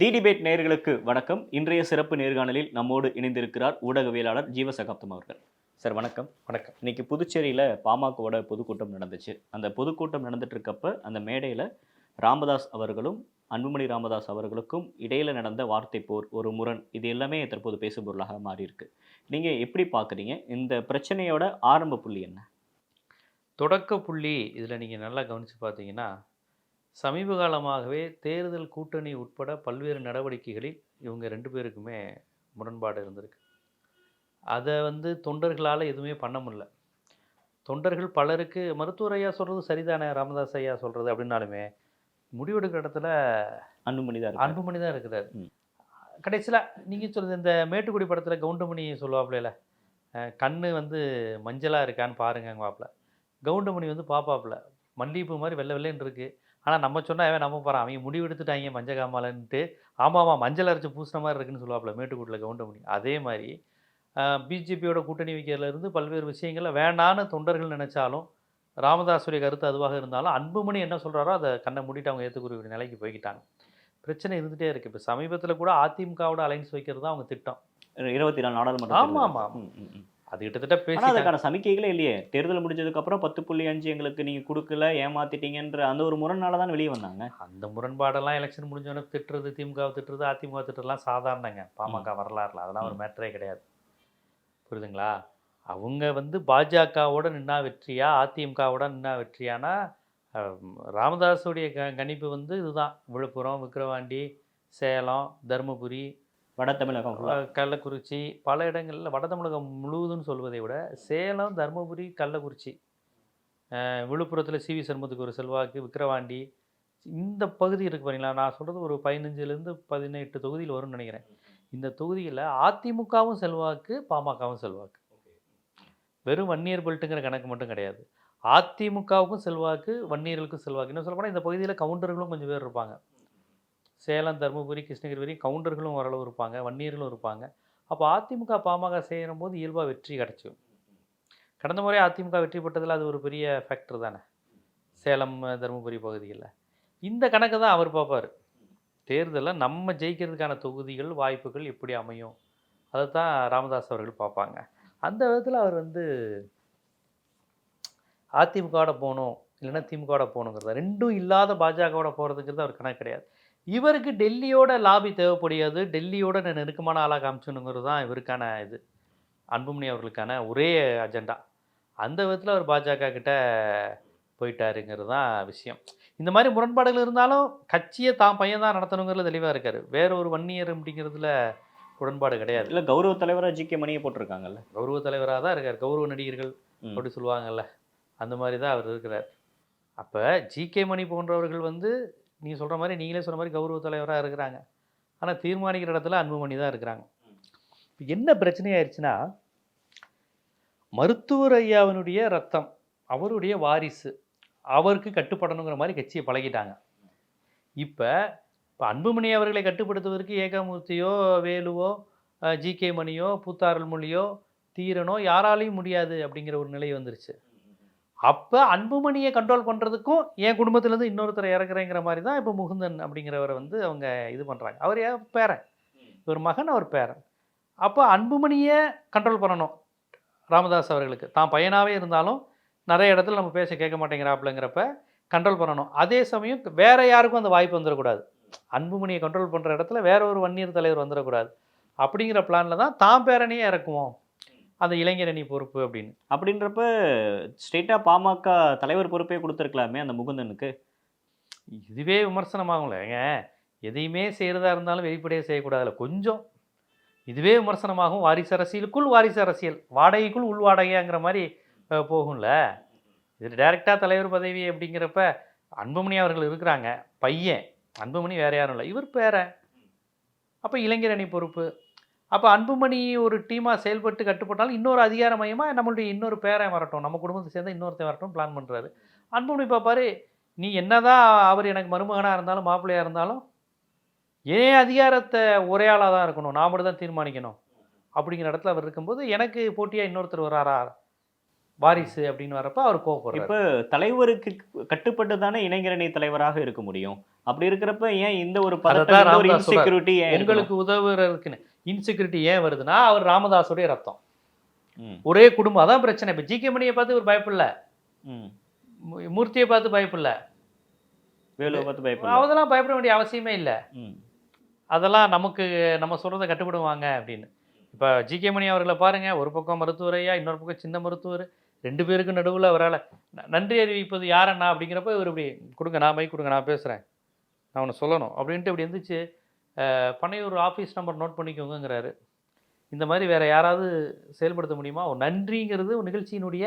தி debate நேயர்களுக்கு வணக்கம். இன்றைய சிறப்பு நேர்காணலில் நம்மோடு இணைந்திருக்கிறார் ஊடகவியலாளர் ஜீவசகாப்தம் அவர்கள். சார் வணக்கம். வணக்கம். இன்னைக்கு புதுச்சேரியில் பாமகவோட பொதுக்கூட்டம் நடந்துச்சு. அந்த பொதுக்கூட்டம் நடந்துட்டு இருக்கப்ப அந்த மேடையில் ராமதாஸ் அவர்களும் அன்புமணி ராமதாஸ் அவர்களுக்கும் இடையில நடந்த வார்த்தை போர் ஒரு முரண் இது எல்லாமே தற்போது பேசுபொருளாக மாறி இருக்கு நீங்க எப்படி பார்க்குறீங்க இந்த பிரச்சனையோட ஆரம்ப புள்ளி என்ன? தொடக்க புள்ளி இதில் நீங்கள் நல்லா கவனித்து பார்த்தீங்கன்னா சமீப காலமாகவே தேர்தல் கூட்டணி உட்பட பல்வேறு நடவடிக்கைகளில் இவங்க ரெண்டு பேருக்குமே முரண்பாடு இருந்திருக்கு. அதை வந்து தொண்டர்களால் எதுவுமே பண்ண முடியல. தொண்டர்கள் பலருக்கு மருத்துவர் ஐயா சொல்கிறது சரிதானே ராமதாஸ் ஐயா சொல்கிறது அப்படின்னாலுமே முடிவெடுக்கிற இடத்துல அன்புமணி தான். அன்புமணி தான் இருக்கிறார். கடைசியில் நீங்கள் சொல்றது இந்த மேட்டுக்குடி படத்தில் கவுண்டமணி சொல்லுவாப்புல கண்ணு வந்து மஞ்சளாக இருக்கான்னு பாருங்க வாப்புல கவுண்டமணி வந்து பாப்பாப்புல. மல்லிகைப்பூ மாதிரி வெள்ளை வெள்ளைன்னு இருக்கு. ஆனால் நம்ம சொன்னா அவன் நம்ப போகிறான் அவங்க முடிவு எடுத்துட்டாங்க மஞ்சள் காமாலன்ட்டு ஆமாம் ஆமாம் மஞ்சள் அரைச்சி பூசின மாதிரி இருக்குன்னு சொல்லுவாப்புல மேட்டுக்குடியில் கவுண்டமணி அதே மாதிரி பிஜேபியோட கூட்டணி வைக்கிறதுல இருந்து பல்வேறு விஷயங்களில் வேண்டான்னு தொண்டர்கள் நினைச்சாலும் ராமதாஸுடைய கருத்து அதுவாக இருந்தாலும் அன்புமணி என்ன சொல்கிறாரோ அதை கண்ணை மூடிட்டு அவங்க ஏற்றுக்கூடிய நிலைக்கு போய்க்கிட்டாங்க. பிரச்சனை இருந்துகிட்டே இருக்குது இப்போ சமீபத்தில் கூட அதிமுகவோட அலைன்ஸ் வைக்கிறது தான் அவங்க திட்டம். இருபத்தி நாலு நாடாளுமன்ற ஆமா, தேர்தல். அது கிட்டத்தட்ட பேசி அதுக்கான சமிக்கைகளே இல்லையே. தேர்தல் முடிஞ்சதுக்கு அப்புறம் பத்து புள்ளி அஞ்சு எங்களுக்கு நீங்க கொடுக்கல ஏமாத்திட்டீங்கன்ற அந்த ஒரு முரணால தான் வெளியே வந்தாங்க. அந்த முரண்பாடெல்லாம் எலெக்ஷன் முடிஞ்சோடனே திட்டுறது திமுக திட்டுறது அதிமுக திட்டுறதுலாம் சாதாரணங்க. பாமக வரலாறுல. அதெல்லாம் ஒரு மேட்டரே கிடையாது. புரியுதுங்களா? அவங்க வந்து பாஜகவோட நின்னா வெற்றியா அதிமுகவோட நின்னா வெற்றியானா ராமதாஸுடைய க கணிப்பு வந்து இதுதான். விழுப்புரம் விக்கிரவாண்டி சேலம் தருமபுரி வட தமிழகம் கள்ளக்குறிச்சி பல இடங்களில் வட தமிழகம் முழுவதும்னு சொல்வதை விட சேலம் தருமபுரி கள்ளக்குறிச்சி விழுப்புரத்தில் சிவி சண்முகத்துக்கு ஒரு செல்வாக்கு விக்கிரவாண்டி இந்த பகுதி இருக்கு பாருங்களா நான் சொல்கிறது ஒரு பதினஞ்சுலேருந்து பதினெட்டு தொகுதியில் வரும்னு நினைக்கிறேன். இந்த தொகுதியில் அதிமுகவும் செல்வாக்கு பாமகவும் செல்வாக்கு. வெறும் வன்னியர் பெல்ட்டுங்கிற கணக்கு மட்டும் கிடையாது. அதிமுகவுக்கும் செல்வாக்கு வன்னியர்களுக்கும் செல்வாக்கு. இன்னும் சொல்லப்போனால் இந்த பகுதியில் கவுண்டர்களும் கொஞ்சம் பேர் இருப்பாங்க. சேலம் தருமபுரி கிருஷ்ணகிரி வரையும் கவுண்டர்களும் ஓரளவு இருப்பாங்க வன்னியர்களும் இருப்பாங்க. அப்போ அதிமுக பாமக செய்யும் போது இயல்பாக வெற்றி கிடச்சி. கடந்த முறை அதிமுக வெற்றி பெற்றதில் அது ஒரு பெரிய ஃபேக்டர் தானே. சேலம் தருமபுரி பகுதியில் இந்த கணக்கு தான் அவர் பார்ப்பார். தேர்தலில் நம்ம ஜெயிக்கிறதுக்கான தொகுதிகள் வாய்ப்புகள் எப்படி அமையும்? அதை தான் ராமதாஸ் அவர்கள் பார்ப்பாங்க. அந்த விதத்தில் அவர் வந்து அதிமுகவோட போகணும் இல்லைன்னா திமுகவோட போகணுங்கிறத ரெண்டும் இல்லாத பாஜகவோட போகிறதுங்கிறது அவர் கணக்கு கிடையாது. இவருக்கு டெல்லியோட லாபி தேவைப்படியாது டெல்லியோட நான் நெருக்கமான ஆளாக காமிச்சணுங்கிறது தான் இவருக்கான இது. அன்புமணி அவர்களுக்கான ஒரே அஜெண்டா அந்த விதத்தில் அவர் பாஜக கிட்ட போயிட்டாருங்கிறது தான் விஷயம். இந்த மாதிரி முரண்பாடுகள் இருந்தாலும் கட்சியை தான் பையன் தான் நடத்தணுங்கிறதுல தெளிவாக இருக்கார். வேற ஒரு வன்னியர் அப்படிங்கிறதுல உடன்பாடு கிடையாது. இல்ல கௌரவ தலைவரா ஜி கே மணியை போட்டிருக்காங்கல்ல. கௌரவ தலைவராக தான் இருக்கார். கௌரவ நடிகர்கள். அப்படி சொல்லுவாங்கல்ல. அந்த மாதிரி தான் அவர் இருக்கிறார். அப்போ ஜிகே மணி போன்றவர்கள் வந்து நீ சொல்கிற மாதிரி நீங்களே சொன்ன மாதிரி கௌரவ தலைவராக இருக்கிறாங்க. ஆனால் தீர்மானிக்கிற இடத்துல அன்புமணி தான் இருக்கிறாங்க. இப்போ என்ன பிரச்சனையாயிருச்சுன்னா மருத்துவர் ஐயாவினுடைய ரத்தம் அவருடைய வாரிசு அவருக்கு கட்டுப்படணுங்கிற மாதிரி கட்சியை பழகிட்டாங்க. இப்போ இப்போ அன்புமணி அவர்களை கட்டுப்படுத்துவதற்கு ஏகாமூர்த்தியோ வேலுவோ ஜிகே மணியோ பூத்தாரல்மொழியோ தீரனோ யாராலையும் முடியாது அப்படிங்கிற ஒரு நிலை வந்துருச்சு. அப்போ அன்புமணியை கண்ட்ரோல் பண்ணுறதுக்கும் என் குடும்பத்துலேருந்து இன்னொருத்தரை இறக்குறேங்கிற மாதிரி தான் இப்போ முகுந்தன் அப்படிங்கிறவரை வந்து அவங்க இது பண்ணுறாங்க அவர் பேரன். ஒரு மகன் அவர் பேரன். அப்போ அன்புமணியை கண்ட்ரோல் பண்ணணும் ராமதாஸ் அவர்களுக்கு. தான் பையனாகவே இருந்தாலும் நிறைய இடத்துல நம்ம பேச கேட்க மாட்டேங்கிறாப்புலங்கிறப்ப கண்ட்ரோல் பண்ணணும். அதே சமயம் வேற யாருக்கும் அந்த வாய்ப்பு வந்துடக்கூடாது. அன்புமணியை கண்ட்ரோல் பண்ணுற இடத்துல வேற ஒரு வன்னியர் தலைவர் வந்துடக்கூடாது. அப்படிங்கிற பிளானில் தான் தான் பேரனையே இறக்குவோம். அந்த இளைஞரணி பொறுப்பு அப்படின்னு. அப்படின்றப்ப ஸ்ட்ரெயிட்டா பாமக தலைவர் பொறுப்பே கொடுத்துருக்கலாமே அந்த முகுந்தனுக்கு? இதுவே விமர்சனமாகும்ல. ஏங்க எதையுமே செய்கிறதா இருந்தாலும் வெளிப்படையாக செய்யக்கூடாதுல்ல. கொஞ்சம். இதுவே விமர்சனமாகும். வாரிசு அரசியலுக்குள் வாரிசு அரசியல். வாடகைக்குள் உள் வாடகைங்கிற மாதிரி போகும்ல. இது டைரெக்டாக தலைவர் பதவி அப்படிங்கிறப்ப அன்புமணி அவர்கள் இருக்கிறாங்க. பையன். அன்புமணி வேற யாரும் இல்லை. இவர் பேரன். அப்போ இளைஞர் அணி பொறுப்பு. அப்போ அன்புமணி ஒரு டீமாக செயல்பட்டு கட்டுப்பட்டாலும் இன்னொரு அதிகார மையமாக நம்மளுடைய இன்னொரு பேரன் வரட்டும். நம்ம குடும்பத்தை சேர்ந்து இன்னொருத்தன் வரட்டும் பிளான் பண்ணுறாரு அன்புமணி பார்ப்பாரு நீ என்னதான் அவர் எனக்கு மருமகனாக இருந்தாலும் மாப்பிள்ளையாக இருந்தாலும் ஏன் அதிகாரத்தை ஒரே ஆளாக தான் இருக்கணும்? நான் மட்டும் தான் தீர்மானிக்கணும். அப்படிங்கிற இடத்துல அவர் இருக்கும்போது எனக்கு போட்டியாக இன்னொருத்தர் வராரா? வாரிசு அப்படின்னு வரப்ப அவர் கோவப்படுறாரு. இப்ப தலைவருக்கு கட்டுப்பட்டு தானே இளைஞரணி தலைவராக இருக்க முடியும். அப்படி இருக்கிறப்ப ஏன் இந்த ஒரு பதட்டம். இன்செக்யூரிட்டி? உங்களுக்கு உதவுறதுக்குன்னு இன்செக்யூரிட்டி ஏன் வருதுன்னா அவர் ராமதாஸுடைய ரத்தம். ஒரே குடும்பம் அதான் பிரச்சனை. இப்போ ஜிகே மணியை பார்த்து ஒரு. மூ- மூர்த்தியை பார்த்து பயப்படல வேலுவை பார்த்து பயப்படல அதெல்லாம் பயப்பட வேண்டிய அவசியமே இல்லை. ம், அதெல்லாம் நமக்கு நம்ம சொல்கிறத கட்டுப்படுவாங்க அப்படின்னு. இப்போ ஜிகே மணி அவர்களை பாருங்கள் ஒரு பக்கம் மருத்துவரையா இன்னொரு பக்கம் சின்ன மருத்துவர். ரெண்டு பேருக்கு நடுவில் அவரால் நன்றி அறிவிப்பது யாரண்ணா அப்படிங்கிறப்ப இவர் இப்படி கொடுங்க நான் மைக் கொடுங்க நான் பேசுகிறேன் நான் ஒன்று சொல்லணும். அப்படின்ட்டு இப்படி இருந்துச்சு பனையூர் ஆஃபீஸ் நம்பர் நோட் பண்ணிக்கோங்கங்கிறாரு இந்த மாதிரி வேற யாராவது செயல்படுத்த முடியுமா ஒரு நன்றிங்கிறது ஒரு நிகழ்ச்சியினுடைய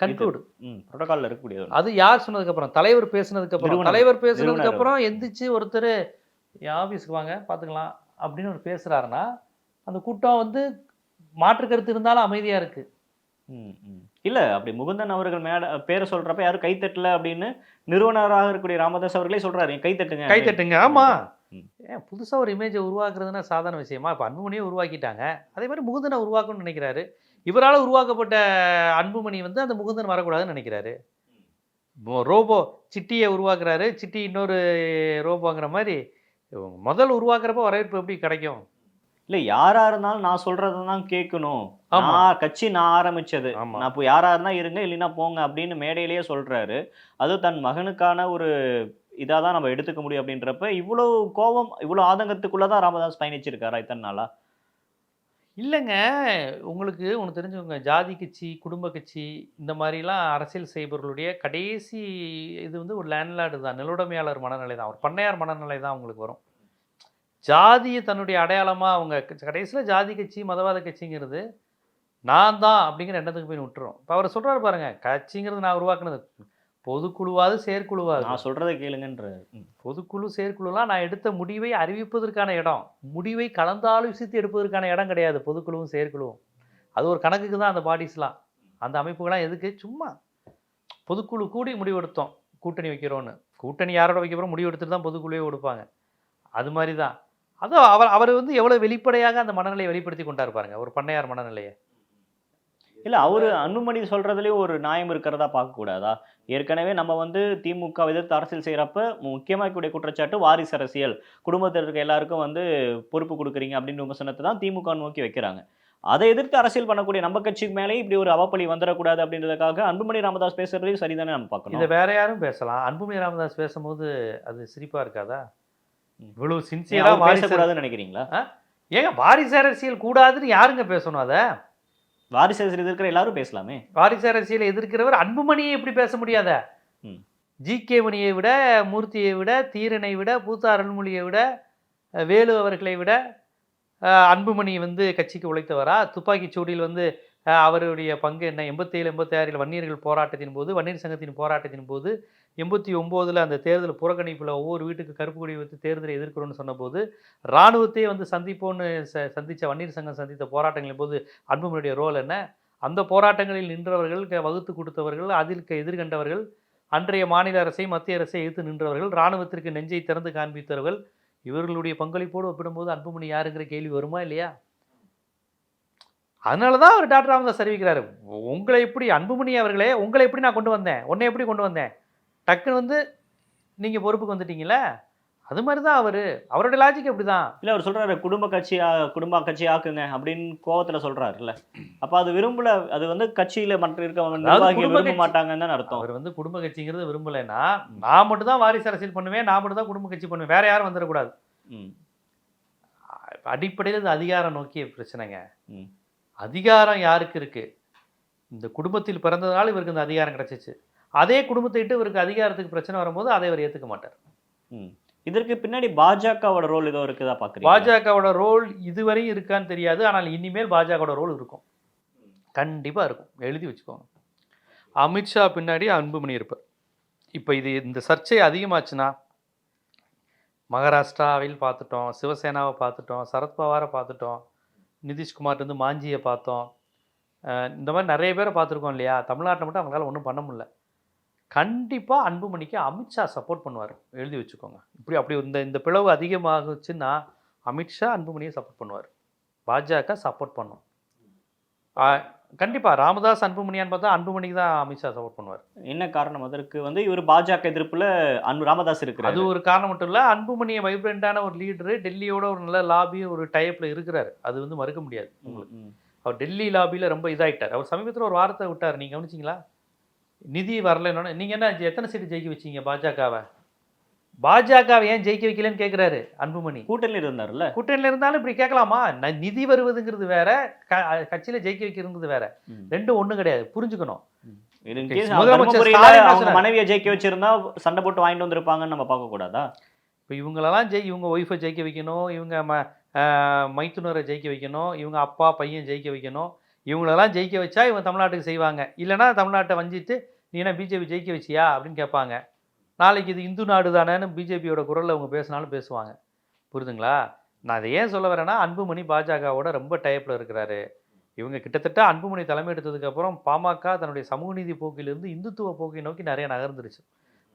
ம் புரோட்டோகால்ல இருக்கக்கூடிய. அது யார் சொன்னதுக்கு அப்புறம் தலைவர் பேசுனதுக்கு அப்புறம் நிறுவனர். தலைவர் பேசுனதுக்கு நிறுவனர். அப்புறம் எந்திரிச்சு ஒருத்தர் என் ஆஃபீஸ்க்கு வாங்க பார்த்துக்கலாம் அப்படின்னு ஒரு பேசுறாருன்னா அந்த கூட்டம் வந்து மாற்று கருத்து இருந்தாலும் அமைதியா இருக்கு ம், ம். இல்ல அப்படி முகுந்தன் அவர்கள் மேல பேரை சொல்றப்ப யாரும் கை தட்டல அப்படின்னு நிறுவனராக இருக்கக்கூடிய ராமதாஸ் அவர்களே சொல்றாரு "கை தட்டுங்க கை தட்டுங்க ஆமா ம். ஏன் புதுசா ஒரு இமேஜை உருவாக்குறதுன்னா சாதாரண விஷயமா? இப்போ அன்புமணியை உருவாக்கிட்டாங்க. அதே மாதிரி முகுந்தனை உருவாக்கணும்னு நினைக்கிறாரு. இவரால் உருவாக்கப்பட்ட அன்புமணி வந்து அந்த முகுந்தன் வரக்கூடாதுன்னு நினைக்கிறாரு. ரோபோ சிட்டியை உருவாக்குறாரு. சிட்டி இன்னொரு ரோபோங்கிற மாதிரி முதல் உருவாக்குறப்ப வரவேற்பு எப்படி கிடைக்கும்? இல்ல யாரா இருந்தாலும் நான் சொல்றதை தான் கேட்கணும். நான் கட்சி நான் ஆரம்பிச்சது. நான் இப்போ யாரா இருந்தா இருங்க இல்லைன்னா போங்க அப்படின்னு மேடையிலேயே சொல்றாரு. அது தன் மகனுக்கான ஒரு இதாக தான் நம்ம எடுத்துக்க முடியும் அப்படின்றப்ப இவ்வளோ கோபம் ஆதங்கத்துக்குள்ளே தான் ராமதாஸ் பயணிச்சிருக்காரா இத்தனை நாளாக இல்லைங்க. உங்களுக்கு ஒன்று தெரிஞ்சுக்கோங்க ஜாதி கட்சி குடும்ப கட்சி இந்த மாதிரிலாம் அரசியல் செய்பவர்களுடைய கடைசி இது வந்து ஒரு லேண்ட்லார்டு தான். நிலுடைமையாளர் மனநிலை தான் ஒரு பண்ணையார் மனநிலை தான் உங்களுக்கு வரும். ஜாதியை தன்னுடைய அடையாளமாக அவங்க கடைசியில் ஜாதி கட்சி மதவாத கட்சிங்கிறது நான் தான் அப்படிங்கிற எண்ணத்துக்கு போய் விட்டுரும் இப்போ அவர் சொல்கிறார் பாருங்க கட்சிங்கிறது நான் உருவாக்குனது. பொதுக்குழுவாது செயற்குழுவாது நான் சொல்றதை கேளுங்கன்ற. பொதுக்குழு செயற்குழுலாம் நான் எடுத்த முடிவை அறிவிப்பதற்கான இடம். முடிவை கலந்தாலோசித்து எடுப்பதற்கான இடம் கிடையாது. பொதுக்குழுவும் செயற்குழுவும் அது ஒரு கணக்குக்கு தான் அந்த பாடிஸ்லாம். அந்த அமைப்புகள்லாம் எதுக்கு? சும்மா பொதுக்குழு கூடி முடிவெடுத்தோம். கூட்டணி வைக்கிறோன்னு. கூட்டணி யாரோட வைக்க போகிறோம் முடிவெடுத்துட்டு தான் பொதுக்குழுவே கொடுப்பாங்க அது மாதிரி தான். அதுவும் அவர் அவர் வந்து எவ்வளோ வெளிப்படையாக அந்த மனநிலையை வெளிப்படுத்தி கொண்டாரு பாருங்க. ஒரு பண்ணையார் மனநிலையை. இல்ல அவரு அன்புமணி சொல்றதுலயும் ஒரு நியாயம் இருக்கிறதா பார்க்க கூடாதா? ஏற்கனவே நம்ம வந்து திமுக எதிர்த்து அரசியல் செய்யறப்ப முக்கியமா இருக்கக்கூடிய குற்றச்சாட்டு வாரிசு அரசியல். குடும்பத்தில் இருக்க எல்லாருக்கும் வந்து பொறுப்பு கொடுக்குறீங்க அப்படின்னு விமர்சனத்தை தான் திமுக நோக்கி வைக்கிறாங்க. அதை எதிர்த்து அரசியல் பண்ணக்கூடிய நம்ம கட்சிக்கு மேலே இப்படி ஒரு அவப்பழி வந்துடக்கூடாது அப்படின்றதுக்காக அன்புமணி ராமதாஸ் பேசுறதையும் சரிதானே நம்ம இதை பார்க்கணும் வேற யாரும் பேசலாம். அன்புமணி ராமதாஸ் பேசும்போது அது சிரிப்பா இருக்காதா. இவ்வளவு ஏன் சின்சியரா அவர் வாரிசு பேசக்கூடாதுன்னு நினைக்கிறீங்களா? ஏங்க வாரிசு அரசியல் கூடாதுன்னு யாருங்க பேசணும் அதை? வாரிசு அரசியல் இருக்கிற எல்லாரும் பேசலாமே. வாரிசு அரசியலை எதிர்க்கிறவர் அன்புமணியை எப்படி பேச முடியாத. ஜி கே மணியை விட மூர்த்தியை விட தீரனை விட பூத்தா அருள்மொழியை விட வேலு அவர்களை விட அன்புமணி வந்து கட்சிக்கு உழைத்தவரா? துப்பாக்கிச் சூடியில் வந்து அவருடைய பங்கு என்ன? எண்பத்தேழு எண்பத்தி ஆறில் வன்னியர்கள் போராட்டத்தின் போது வன்னியர் சங்கத்தின் போராட்டத்தின் போது எண்பத்தி ஒம்போதில் அந்த தேர்தல் புறக்கணிப்பில் ஒவ்வொரு வீட்டுக்கு கருப்பு கொடி வைத்து தேர்தலை எதிர்க்கிறோன்னு சொன்னபோது இராணுவத்தையே வந்து சந்திப்போன்னு ச சந்தித்த வன்னியர் சங்கம் சந்தித்த போராட்டங்களின் போது அன்புமணியுடைய ரோல் என்ன? அந்த போராட்டங்களில் நின்றவர்கள் க- வகுத்து கொடுத்தவர்கள் அதில் எதிர்கண்டவர்கள் அன்றைய மாநில அரசை மத்திய அரசை எதிர்த்து நின்றவர்கள் இராணுவத்திற்கு நெஞ்சை திறந்து காண்பித்தவர்கள் இவர்களுடைய பங்களிப்போடு ஒப்பிடும்போது அன்புமணி யாருங்கிற கேள்வி வருமா இல்லையா? அதனால தான் அவர் டாக்டர் ராமதாஸ் அறிவிக்கிறாரு. உங்களை எப்படி அன்புமணி அவர்களே உங்களை எப்படி நான் கொண்டு வந்தேன்? உன்னை எப்படி கொண்டு வந்தேன்? டக்குன்னு வந்து நீங்கள் பொறுப்புக்கு வந்துட்டீங்களே அது மாதிரி தான் அவர். அவருடைய லாஜிக் அப்படி தான் இல்ல அவர் சொல்றாரு குடும்ப கட்சி ஆ- குடும்ப கட்சி ஆக்குங்க அப்படின்னு கோவத்துல சொல்றாருல்ல. அப்ப அது விரும்பல அது வந்து கட்சியில மற்ற இருக்க நிர்வாகிகள் குடும்ப விரும்ப மாட்டாங்கன்னு தான் அர்த்தம். அவர் வந்து குடும்ப கட்சிங்கிறது விரும்பலைன்னா நான் மட்டும் தான் வாரிசு அரசியல் பண்ணுவேன் நான் மட்டும் தான் குடும்ப கட்சி பண்ணுவேன் வேற யாரும் வந்துடக்கூடாது. ம், அடிப்படையில் இது அதிகாரம் நோக்கிய பிரச்சனைங்க. ம். அதிகாரம் யாருக்கு இருக்கு? இந்த குடும்பத்தில் பிறந்ததுனால இவருக்கு இந்த அதிகாரம் கிடைச்சிச்சு. அதே குடும்பத்தை விட்டு இவருக்கு அதிகாரத்துக்கு பிரச்சனை வரும்போது அதை அவர் ஏத்துக்க மாட்டார். ம். இதற்கு பின்னாடி பாஜகவோட ரோல் ஏதோ இருக்குதா பாக்குறீங்க? பாஜகவோட ரோல் இதுவரையும் இருக்கான்னு தெரியாது. ஆனால் இனிமேல் பாஜகவோட ரோல் இருக்கும். கண்டிப்பா இருக்கும். எழுதி வச்சுக்கோங்க. அமித்ஷா பின்னாடி அன்புமணி இருப்பார். இப்போ இது இந்த சர்ச்சை அதிகமாச்சுன்னா மகாராஷ்டிராவில் பார்த்துட்டோம் சிவசேனாவை பார்த்துட்டோம் சரத்பவாரை பார்த்துட்டோம் நிதிஷ்குமார்லேருந்து மாஞ்சியை பார்த்தோம். இந்த மாதிரி நிறைய பேரை பார்த்துருக்கோம் இல்லையா? தமிழ்நாட்டில் மட்டும் அவங்களால ஒன்றும் பண்ண முடியல. கண்டிப்பாக அன்புமணிக்கு அமித்ஷா சப்போர்ட் பண்ணுவார். எழுதி வச்சுக்கோங்க. இப்படி அப்படி இந்த இந்த பிளவு அதிகமாகுச்சுன்னா அமித்ஷா அன்புமணியை சப்போர்ட் பண்ணுவார். பாஜக சப்போர்ட் பண்ணும். ஆ, கண்டிப்பா ராமதாஸ் அன்புமணியான்னு பார்த்தா அன்புமணிக்கு தான் அமித்ஷா சப்போர்ட் பண்ணுவார். என்ன காரணம்? அதற்கு வந்து இவர் பாஜக எதிர்ப்புல அன்பு ராமதாஸ் அது இருக்கிறாரு ஒரு காரணம் மட்டும் இல்ல அன்புமணியை வைப்ரண்டான ஒரு லீடரு டெல்லியோட ஒரு நல்ல லாபி ஒரு டைப்ல இருக்கிறாரு. அது வந்து மறுக்க முடியாது ம். அவர் டெல்லி லாபியில் ரொம்ப இதாயிட்டார். அவர் சமீபத்தில் ஒரு வார்த்தை விட்டார் நீங்கள் கவனிச்சிங்களா? நிதி வரலன்னு நீங்கள் என்ன எத்தனை சீட்டு ஜெயிக்க வச்சீங்க பாஜகவை? பாஜகவை ஏன் ஜெயிக்க வைக்கலன்னு கேட்குறாரு அன்புமணி. கூட்டணியில் இருந்தார்ல கூட்டணியில் இருந்தாலும் இப்படி கேட்கலாமா? நிதி வருவதுங்கிறது வேற கட்சியில் ஜெயிக்க வைக்கிறதுங்கிறது வேற. ரெண்டும் ஒன்றும் கிடையாது புரிஞ்சுக்கணும். மனைவியை ஜெயிக்க வச்சிருந்தா சண்டை போட்டு வாங்கிட்டு வந்திருப்பாங்கன்னு நம்ம பார்க்க கூடாதா? இப்போ இவங்களெல்லாம் ஜெயி இவங்க ஒய்ஃபை ஜெயிக்க வைக்கணும் இவங்க ம மைத்துனரை ஜெயிக்க வைக்கணும் இவங்க அப்பா பையன் ஜெயிக்க வைக்கணும். இவங்களெல்லாம் ஜெயிக்க வச்சா இவங்க தமிழ்நாட்டுக்கு செய்வாங்க. இல்லைன்னா தமிழ்நாட்டை வஞ்சிட்டு நீ என்ன பிஜேபி ஜெயிக்க வச்சியா? அப்படின்னு கேட்பாங்க. நாளைக்கு இது இந்து நாடு தானேன்னு பிஜேபியோட குரலில் அவங்க பேசினாலும் பேசுவாங்க. புரியுதுங்களா நான் அதை ஏன் சொல்ல வரேன்னா அன்புமணி பாஜகவோட ரொம்ப டைப்பில் இருக்கிறாரு. இவங்க கிட்டத்தட்ட அன்புமணி தலைமை எடுத்ததுக்கப்புறம் பாமக தன்னுடைய சமூக நீதி போக்கிலிருந்து இந்துத்துவ போக்கை நோக்கி நிறைய நகர்ந்துருச்சு.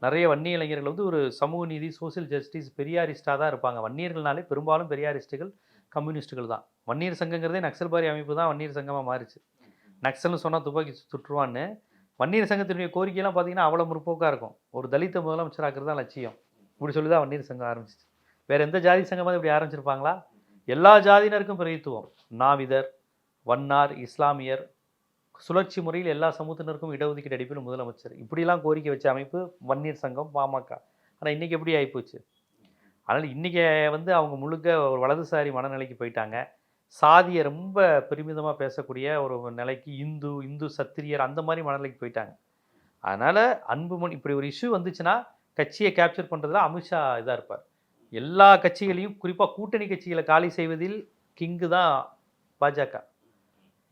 நிறைய வன்னிய இளைஞர்கள் வந்து ஒரு சமூக நீதி சோஷியல் ஜஸ்டிஸ் பெரியாரிஸ்டாக தான் இருப்பாங்க. வன்னியர்கள்னாலே பெரும்பாலும் பெரியாரிஸ்ட்டுகள் கம்யூனிஸ்ட்டுகள் தான். வன்னியர் சங்கங்கிறதே நக்சல்பாரி அமைப்பு தான் வன்னியர் சங்கமாக மாறிச்சு. நக்சல்னு சொன்னால் துப்பாக்கி சுற்றுவான்னு வன்னியர் சங்கத்தினுடைய கோரிக்கையெல்லாம் பார்த்தீங்கன்னா அவ்வளோ முற்போக்காக இருக்கும். ஒரு தலித்த முதலமைச்சராக்கிறது தான் லட்சியம். இப்படி சொல்லி தான் வன்னியர் சங்கம் ஆரம்பிச்சிச்சு. வேறு எந்த ஜாதி சங்கமாக இப்படி ஆரம்பிச்சிருப்பாங்களா? எல்லா ஜாதியினருக்கும் பிரதித்துவம் நாவிதர் வன்னார் இஸ்லாமியர் சுழற்சி முறையில் எல்லா சமூகத்தினருக்கும் இடஒதுக்கீடு அடிப்பில் முதலமைச்சர். இப்படிலாம் கோரிக்கை வச்ச அமைப்பு வன்னியர் சங்கம் பாமக. ஆனால் இன்றைக்கி எப்படி ஆகிப்போச்சு அதனால் இன்றைக்கி வந்து அவங்க முழுக்க ஒரு வலதுசாரி மனநிலைக்கு போயிட்டாங்க. சாதியை ரொம்ப பெருமிதமாக பேசக்கூடிய ஒரு நிலைக்கு இந்து இந்து சத்திரியர் அந்த மாதிரி மனநிலைக்கு போயிட்டாங்க. அதனால் அன்புமணி இப்படி ஒரு இஷ்யூ வந்துச்சுன்னா கட்சியை கேப்சர் பண்ணுறதுல அமித்ஷா இதாக இருப்பார். எல்லா கட்சிகளையும் குறிப்பாக கூட்டணி கட்சிகளை காலி செய்வதில் கிங்கு தான் பாஜக.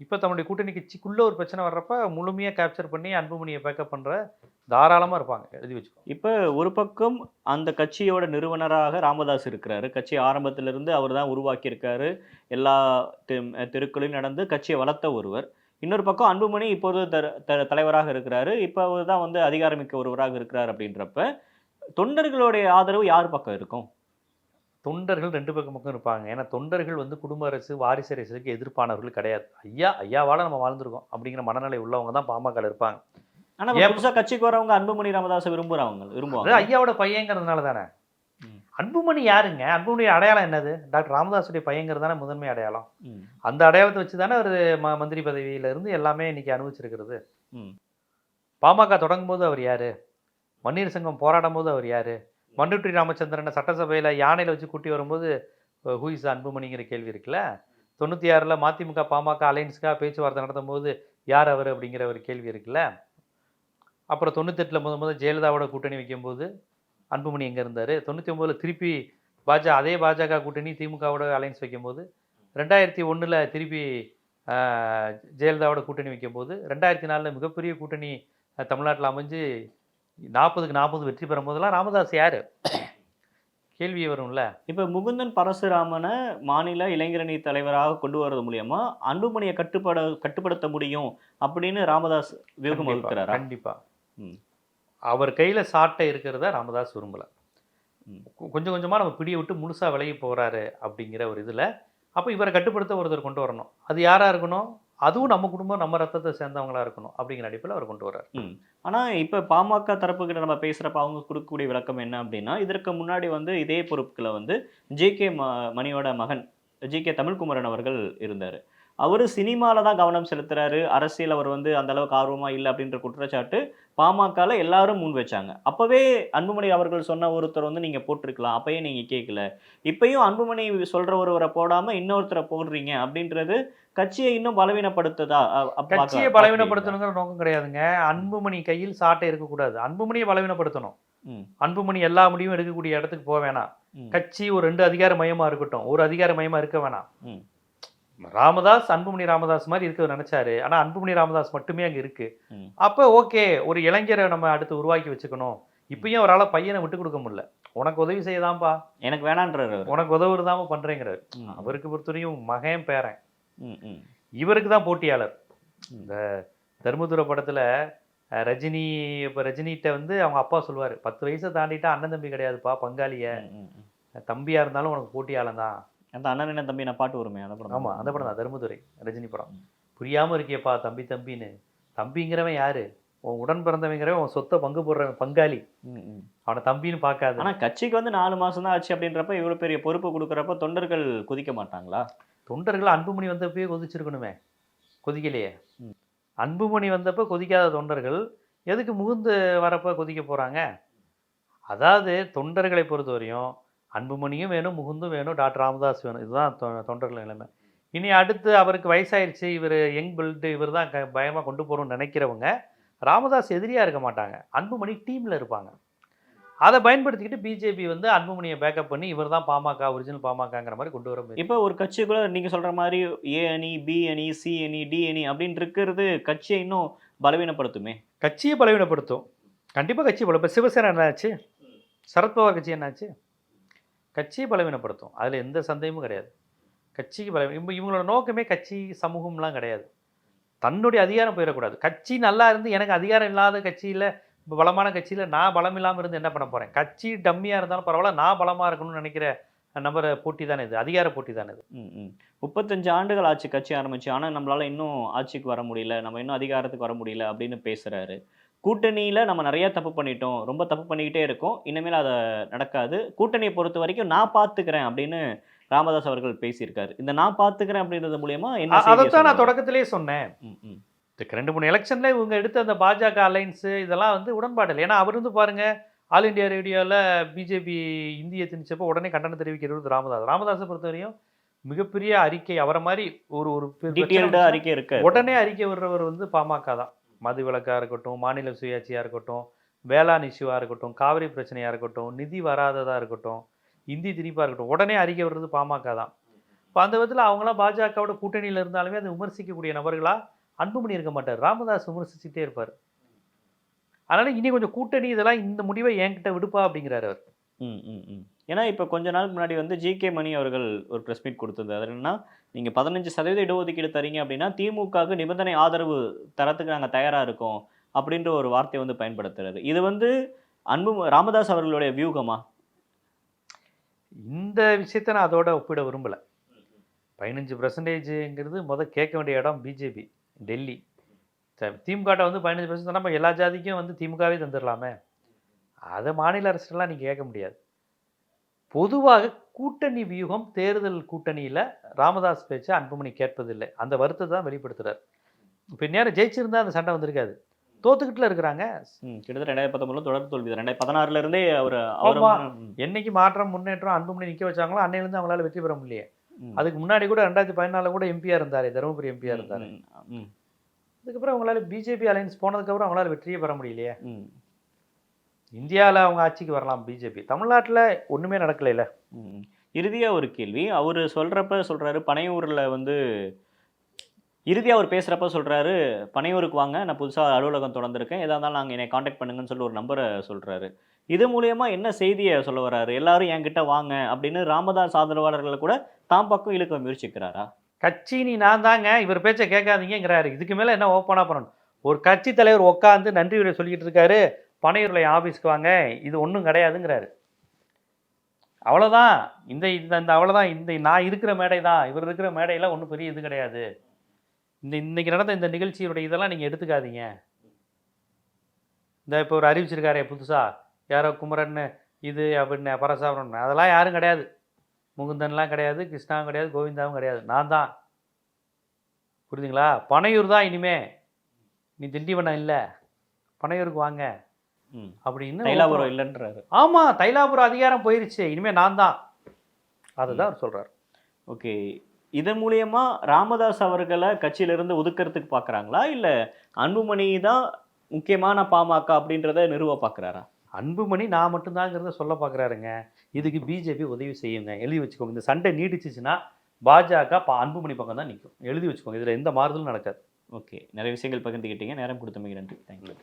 இப்போ தன்னுடைய கூட்டணி கட்சிக்குள்ளே ஒரு பிரச்சனை வர்றப்ப முழுமையாக கேப்சர் பண்ணி அன்புமணியை பேக்கப் பண்ணுற தாராளமாக இருப்பாங்க. எழுதி வச்சுக்கோ. இப்போ ஒரு பக்கம் அந்த கட்சியோட நிறுவனராக ராமதாஸ் இருக்கிறாரு. கட்சி ஆரம்பத்திலிருந்து அவர் தான் உருவாக்கியிருக்காரு. எல்லா தெ- நடந்து கட்சியை வளர்த்த ஒருவர். இன்னொரு பக்கம் அன்புமணி இப்போது த- தலைவராக இருக்கிறாரு. இப்போ அவர் தான் வந்து அதிகாரமிக்க ஒருவராக இருக்கிறார் அப்படின்றப்ப தொண்டர்களுடைய ஆதரவு யார் பக்கம் இருக்கும்? தொண்டர்கள் ரெண்டு பக்கம் பக்கம் இருப்பாங்க. ஏன்னா தொண்டர்கள் வந்து குடும்ப அரசு வாரிசு அரசுக்கு எதிர்ப்பானவர்கள் கிடையாது. ஐயா ஐயாவால் நம்ம வாழ்ந்துருக்கோம் அப்படிங்கிற மனநிலை உள்ளவங்க தான் பாமக இருப்பாங்க. ஆனா ஏன் புதுசா கட்சிக்கு வரவங்க அன்புமணி ராமதாஸை விரும்புறவங்க அது விரும்புவாங்க ஐயாவோட பையங்கிறதுனால தானே. அன்புமணி யாருங்க? அன்புமணி அடையாளம் என்னது? டாக்டர் ராமதாஸுடைய பையங்கிறது தானே முதன்மை அடையாளம். அந்த அடையாளத்தை வச்சு தானே ஒரு ம மந்திரி பதவியில இருந்து எல்லாமே இன்னைக்கு அனுபவிச்சிருக்கிறது. பாமக தொடங்கும் போது அவர் யாரு? மன்னியர் சங்கம் போராடும் போது அவர் யாரு? மண்டுட்டி ராமச்சந்திரனை சட்டசபையில் யானையில் வச்சு கூட்டி வரும்போது ஹூஇஸ் அன்புமணிங்கிற கேள்வி இருக்குல்ல? தொண்ணூற்றி ஆறில் மதிமுக பாமக அலைன்ஸ்க்காக பேச்சுவார்த்தை நடத்தும் போது யார் அவர் அப்படிங்கிற ஒரு கேள்வி இருக்குல்ல? அப்புறம் தொண்ணூத்தெட்டில் முத முதல் ஜெயலலிதாவோட கூட்டணி வைக்கும்போது அன்புமணி எங்கே இருந்தார்? தொண்ணூற்றி ஒம்போதில் திருப்பி பாஜக அதே பாஜக கூட்டணி திமுகவோட அலைன்ஸ் வைக்கும்போது ரெண்டாயிரத்தி ஒன்றில் திருப்பி ஜெயலலிதாவோட கூட்டணி வைக்கும்போது ரெண்டாயிரத்தி நாலில் மிகப்பெரிய கூட்டணி தமிழ்நாட்டில் அமைஞ்சு நாற்பதுக்கு நாற்பது வெற்றி பெறும் போதெல்லாம் ராமதாஸ் யார்? கேள்வி வரும்ல. இப்ப முகுந்தன் பரசுராமனை மாநில இளைஞரணி தலைவராக கொண்டு வர்றது மூலியமா அன்புமணியை கட்டுப்பட கட்டுப்படுத்த முடியும் அப்படின்னு ராமதாஸ் வியூகம் கண்டிப்பா, வகுக்கிறாரா? கண்டிப்பா. ம். அவர் கையில சாட்டை இருக்கிறத ராமதாஸ் விரும்பல. கொஞ்சம் கொஞ்சமா நம்ம பிடியை விட்டு முழுசா விலகி போறாரு அப்படிங்கிற ஒரு இதுல அப்ப இவரை கட்டுப்படுத்த ஒருத்தர் கொண்டு வரணும். அது யாரா இருக்கணும்? அதுவும் நம்ம குடும்பம் நம்ம ரத்தத்தை சேர்ந்தவங்களா இருக்கணும் அப்படிங்கிற அடிப்பில் அவர் கொண்டு வர்றார். ஆனால் இப்போ பாமக தரப்பு கிட்ட நம்ம பேசுகிறப்ப அவங்க கொடுக்கக்கூடிய விளக்கம் என்ன அப்படின்னா இதற்கு முன்னாடி வந்து இதே பொறுப்புகளை வந்து ஜே கே மணியோட மகன் ஜி கே தமிழ்குமரன் அவர்கள் இருந்தார். அவர் சினிமாவில் தான் கவனம் செலுத்துறாரு. அரசியல் அவர் வந்து அந்த அளவுக்கு ஆர்வமாக இல்லை அப்படின்ற குற்றச்சாட்டு பாமகல எல்லாரும் முன் வச்சாங்க. அப்பவே அன்புமணி அவர்கள் சொன்ன ஒருத்தர் வந்து நீங்க போட்டிருக்கலாம். அப்பயே நீங்க கேட்கல இப்பயும் அன்புமணி சொல்ற ஒருவரை போடாம இன்னொருத்தரை போடுறீங்க அப்படின்றது கட்சியை இன்னும் பலவீனப்படுத்துதா? கட்சியை பலவீனப்படுத்தணுங்கிற நோக்கம் கிடையாதுங்க. அன்புமணி கையில் சாட்டை இருக்கக்கூடாது. அன்புமணியை பலவீனப்படுத்தணும். அன்புமணி எல்லா முடிவும் எடுக்கக்கூடிய இடத்துக்கு போக வேணாம். கட்சி ஒரு ரெண்டு அதிகார மையமா இருக்கட்டும். ஒரு அதிகார மையமா இருக்க வேணாம். ராமதாஸ் அன்புமணி ராமதாஸ் மாதிரி இருக்க நினைச்சாரு ஆனா அன்புமணி ராமதாஸ் மட்டுமே அங்க இருக்கு. அப்ப ஓகே ஒரு இளைஞரை நம்ம அடுத்து உருவாக்கி வச்சுக்கணும் இப்பயும் அவரால் பையனை விட்டு கொடுக்க முடியல உனக்கு உதவி செய்யதாம்பா எனக்கு வேணான்றாரு. உனக்கு உதவுறதாம பண்றேங்கிறாரு. அவருக்கு பொறுத்தவரையும் மகன் பேரன். இவருக்கு தான் போட்டியாளர். இந்த தர்மதுர படத்துல ரஜினி இப்போ ரஜினிகிட்ட வந்து அவங்க அப்பா சொல்லுவார் பத்து வயசை தாண்டிட்டா அண்ணன் தம்பி கிடையாதுப்பா பங்காளிய. தம்பியா இருந்தாலும் உனக்கு போட்டியாளன் தான் அந்த அண்ணன் என்ன தம்பி நான் பாட்டு வருமே அந்த படம் ஆமா அந்த படம் தான் தர்மதுரை ரஜினி படம். புரியாமல் இருக்கியப்பா தம்பி தம்பின்னு. தம்பிங்கிறவன் யாரு? உன் உடன் பிறந்தவங்கிறவன் உன் சொத்தை பங்கு போடுறவன் பங்காளி. அவனை தம்பின்னு பார்க்காத. ஆனா கட்சிக்கு வந்து நாலு மாசம் தான் ஆச்சு அப்படின்றப்ப இவ்வளவு பெரிய பொறுப்பு கொடுக்குறப்ப தொண்டர்கள் குதிக்க மாட்டாங்களா? தொண்டர்கள் அன்புமணி வந்தப்பயே கொதிச்சிருக்கணுமே கொதிக்கலையே. ம். அன்புமணி வந்தப்ப கொதிக்காத தொண்டர்கள் எதுக்கு முகுந்து வரப்ப கொதிக்க போறாங்க? அதாவது தொண்டர்களை பொறுத்தவரையும் அன்புமணியும் வேணும் முகுந்தும் வேணும் டாக்டர் ராமதாஸ் வேணும். இதுதான் தொண்டர்கள் நிலைமை. இனி அடுத்து அவருக்கு வயசாயிருச்சு இவர் யங் பில்டு இவர் தான் க பயமாக கொண்டு போகணும்னு நினைக்கிறவங்க ராமதாஸ் எதிரியாக இருக்க மாட்டாங்க. அன்புமணி டீமில் இருப்பாங்க. அதை பயன்படுத்திக்கிட்டு பிஜேபி வந்து அன்புமணியை பேக்கப் பண்ணி இவர் தான் பாமக ஒரிஜினல் பாமகங்கிற மாதிரி கொண்டு வர இப்போ ஒரு கட்சிக்குள்ள நீங்க சொல்ற மாதிரி ஏ அணி பி அணி சி அணி டி அணி அப்படின்னு இருக்கிறது கட்சியை இன்னும் பலவீனப்படுத்துமே? கட்சியை பலவீனப்படுத்தும். கண்டிப்பாக கட்சி பல இப்போ சிவசேனா என்னாச்சு? சரத்பவார் கட்சி என்னாச்சு? கட்சியை பலவீனப்படுத்தும். அதில் எந்த சந்தேகமும் கிடையாது. கட்சிக்கு பலவீனம் இப்போ இவங்களோட நோக்கமே கட்சி சமூகம்லாம் கிடையாது. தன்னுடைய அதிகாரம் போயிடக்கூடாது. கட்சி நல்லா இருந்து எனக்கு அதிகாரம் இல்லாத கட்சியில் இப்போ பலமான கட்சியில் நான் பலம் இல்லாமல் இருந்து என்ன பண்ண போகிறேன் கட்சி டம்மியாக இருந்தாலும் பரவாயில்ல நான் பலமாக இருக்கணும்னு நினைக்கிற நம்பர் போட்டி தானே இது. அதிகார போட்டி தானே இது. முப்பத்தஞ்சு ஆண்டுகள் ஆட்சி கட்சி ஆரம்பிச்சு. ஆனால் நம்மளால் இன்னும் ஆட்சிக்கு வர முடியல. நம்ம இன்னும் அதிகாரத்துக்கு வர முடியல அப்படின்னு பேசுகிறாரு கூட்டணியில நம்ம நிறைய தப்பு பண்ணிட்டோம் ரொம்ப தப்பு பண்ணிக்கிட்டே இருக்கோம். இனிமேல் அதை நடக்காது. கூட்டணியை பொறுத்த வரைக்கும் நான் பாத்துக்கிறேன் அப்படின்னு ராமதாஸ் அவர்கள் பேசியிருக்காரு. இந்த நான் பாத்துக்கிறேன் அப்படின்றது மூலியமா என்ன அதைத்தான் நான் தொடக்கத்திலே சொன்னேன். இதுக்கு ரெண்டு மூணு எலெக்ஷன்ல இவங்க எடுத்த அந்த பாஜக அலைன்ஸு இதெல்லாம் வந்து உடன்பாடு இல்லை. ஏன்னா அவர் வந்து பாருங்க ஆல் இந்தியா ரேடியோவில் பிஜேபி இந்திய திணிச்சப்போ உடனே கண்டனம் தெரிவிக்கிறது ராமதாஸ். ராமதாஸை பொறுத்தவரையும் மிகப்பெரிய அறிக்கை. அவரை மாதிரி ஒரு ஒரு அறிக்கை இருக்கு உடனே அறிக்கை விடுறவர் வந்து பாமக தான். மது விளக்காக இருக்கட்டும் மாநில சுயாட்சியாக இருக்கட்டும் வேளாண் இஷ்யூவாக இருக்கட்டும் காவிரி பிரச்சனையாக இருக்கட்டும் நிதி வராததாக இருக்கட்டும் இந்தி திணிப்பாக இருக்கட்டும் உடனே அறிக்கை வர்றது பாமக தான். இப்போ அந்த விதத்தில் அவங்களாம் பாஜகவோட கூட்டணியில் இருந்தாலுமே அதை விமர்சிக்கக்கூடிய நபர்களா அன்புமணி இருக்க மாட்டார். ராமதாஸ் விமர்சிச்சுட்டே இருப்பார். அதனால் இனி கொஞ்சம் கூட்டணி இதெல்லாம் இந்த முடிவை என்கிட்ட விடுப்பா அப்படிங்கிறாரு அவர். ஏன்னா இப்போ கொஞ்ச நாளுக்கு முன்னாடி வந்து ஜி கே மணி அவர்கள் ஒரு ப்ரெஸ் மீட் கொடுத்தது அது என்னன்னா நீங்கள் பதினஞ்சு சதவீத இடஒதுக்கீடு தரீங்க அப்படின்னா திமுகவுக்கு நிபந்தனை ஆதரவு தரத்துக்கு நாங்கள் தயாராக இருக்கோம் அப்படின்ற ஒரு வார்த்தையை வந்து பயன்படுத்துறாரு. இது வந்து அன்பு ராமதாஸ் அவர்களுடைய வியூகமா? இந்த விஷயத்தை நான் அதோட ஒப்பிட விரும்பலை. பதினஞ்சு பர்சன்டேஜுங்கிறது மொதல் கேட்க வேண்டிய இடம் பிஜேபி டெல்லி. த- திமுகட்ட வந்து பதினஞ்சு பர்சன்ட் நம்ம எல்லா ஜாதிக்கும் வந்து திமுகவே தந்துடலாமே அதை மாநில அரசுலாம் நீங்கள் கேட்க முடியாது. பொதுவாக கூட்டணி வியூகம் தேர்தல் கூட்டணியில் ராமதாஸ் பேச்சை அன்புமணி கேட்பதில்லை. அந்த வருத்தத்தை தான் வெளிப்படுத்துறாரு. இப்போ நேரம் ஜெயிச்சிருந்தா அந்த சண்டை வந்திருக்காது. தோத்துக்கிட்டுல இருக்கிறாங்க. கிட்டத்தட்ட ரெண்டாயிரத்தி பத்தொன்பதுல தொடர் தோல்வி ரெண்டாயிரத்தி பதினாறுல இருந்தே அவர். என்னைக்கு மாற்றம் முன்னேற்றம் அன்புமணி நிற்க வச்சாங்களோ அன்னையிலேருந்து அவங்களால வெற்றி பெற முடியலையே. அதுக்கு முன்னாடி கூட ரெண்டாயிரத்தி பதினாலில் கூட எம்பியாக இருந்தார் தருமபுரி எம்பியாக இருந்தார். அதுக்கப்புறம் அவங்களால பிஜேபி அலைன்ஸ் போனதுக்கப்புறம் அவங்களால வெற்றியே பெற முடியலையே. இந்தியாவில் அவங்க ஆட்சிக்கு வரலாம் பிஜேபி. தமிழ்நாட்டில் ஒன்றுமே நடக்கலைல. இறுதியா ஒரு கேள்வி. அவர் சொல்றப்ப சொல்றாரு பனையூர்ல வந்து இறுதியா அவர் பேசுறப்ப சொல்றாரு பனையூருக்கு வாங்க நான் புதுசா அலுவலகம் திறந்திருக்கேன் எதா இருந்தாலும் நாங்க என்னை காண்டாக்ட் பண்ணுங்கன்னு சொல்லி ஒரு நம்பரை சொல்றாரு. இது மூலியமா என்ன செய்தியை சொல்ல வர்றாரு? எல்லாரும் என்கிட்ட வாங்க அப்படின்னு ராமதாஸ் ஆதரவாளர்களை கூட தாம் பக்கம் இழுக்க முயற்சிக்கிறாரா? கட்சி நீ நான் தாங்க இவர் பேச்சை கேட்காதீங்கிறாரு இதுக்கு மேலே என்ன ஓப்பனாக பண்ணணும்? ஒரு கட்சி தலைவர் உட்காந்து நன்றி உரை சொல்லிக்கிட்டு இருக்காரு. பனையூரில் ஆஃபீஸ்க்கு வாங்க இது ஒன்றும் கிடையாதுங்கிறாரு. அவ்வளோதான் இந்த இந்த இந்த அவ்வளோதான் இந்த நான் இருக்கிற மேடை தான் இவர் இருக்கிற மேடையில் ஒன்றும் பெரிய இது கிடையாது. இந்த இன்றைக்கி நடந்த இந்த நிகழ்ச்சியுடைய இதெல்லாம் நீங்கள் எடுத்துக்காதீங்க. இந்த இப்போ ஒரு அறிவிச்சிருக்காரே புதுசாக யாரோ குமரன் இது அப்படின்னு பரசாபுரம் அதெல்லாம் யாரும் கிடையாது. முகுந்தன்லாம் கிடையாது கிருஷ்ணாவும் கிடையாது கோவிந்தாவும் கிடையாது. நான் தான். புரியுதுங்களா? பனையூர் தான் இனிமே. நீ திண்டிவனம் இல்லை. பனையூருக்கு வாங்க. அப்படின்னு தைலாபுரம் இல்லைன்றாரு. ஆமா தைலாபுரம் அதிகாரம் போயிருச்சு. இனிமே நான் தான். அதுதான் அவர் சொல்றாரு. ஓகே. இதன் மூலியமா ராமதாஸ் அவர்களை கட்சியிலிருந்து ஒதுக்கிறதுக்கு பார்க்கறாங்களா இல்ல அன்புமணி தான் முக்கியமான பாமக அப்படின்றத நிறுவ பார்க்கறாரா அன்புமணி நான் மட்டும்தாங்கிறத சொல்ல பார்க்குறாருங்க இதுக்கு பிஜேபி உதவி செய்யுங்க. எழுதி வச்சுக்கோங்க. இந்த சண்டை நீடிச்சிச்சுன்னா பாஜக பா அன்புமணி பக்கம் தான் நிற்கும் எழுதி வச்சுக்கோங்க. இதில் எந்த மாறுதலும் நடக்காது. ஓகே. நிறைய விஷயங்கள் பகிர்ந்துக்கிட்டீங்க நேரம் கொடுத்தமைக்கு நன்றி. தேங்க்யூ